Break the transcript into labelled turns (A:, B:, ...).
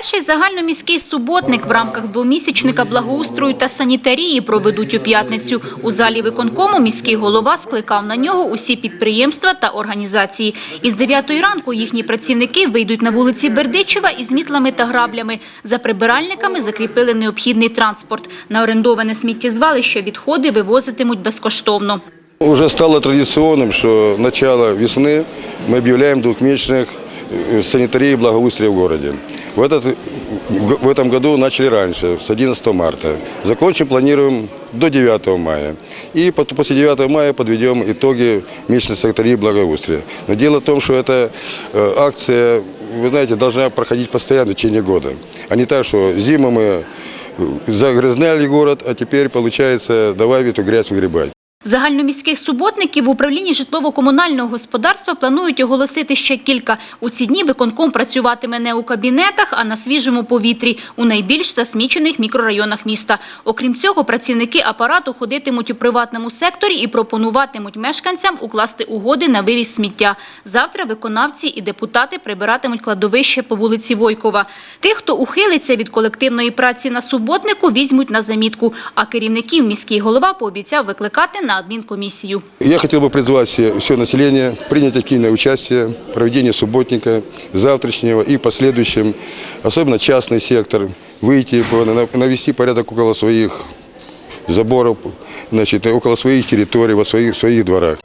A: Перший загальноміський суботник в рамках двомісячника благоустрою та санітарії проведуть у п'ятницю. У залі виконкому міський голова скликав на нього усі підприємства та організації. Із 9 ранку їхні працівники вийдуть на вулиці Бердичева із мітлами та граблями. За прибиральниками закріпили необхідний транспорт. На орендоване сміттєзвалище відходи вивозитимуть безкоштовно.
B: Уже стало традиционным, что начало весны мы объявляем двухмесячных э, санитарии и благоустрия в городе. В, этот, в этом году начали раньше, с 11 марта. Закончим планируем до 9 мая. И после 9 мая подведем итоги месячной санитарии благоустрия. Но дело в том, что эта э, акция, вы знаете, должна проходить постоянно в течение года. А не так, что зимой мы э, загрязняли город, а теперь, получается, давай эту грязь выгребать.
A: Загальноміських суботників в управлінні житлово-комунального господарства планують оголосити ще кілька. У ці дні виконком працюватиме не у кабінетах, а на свіжому повітрі у найбільш засмічених мікрорайонах міста. Окрім цього, працівники апарату ходитимуть у приватному секторі і пропонуватимуть мешканцям укласти угоди на вивіз сміття. Завтра виконавці і депутати прибиратимуть кладовище по вулиці Войкова. Тих, хто ухилиться від колективної праці на суботнику, візьмуть на замітку. А керівників міський голова пообіцяв викликати на адмінкомісію.
B: Я хотел бы призвать все, все население принять активное участие в проведении субботника завтрашнего и в последующем, особенно частный сектор, выйти, на- навести порядок около своих заборов, значит, около своих территорий, во своих, своих дворах.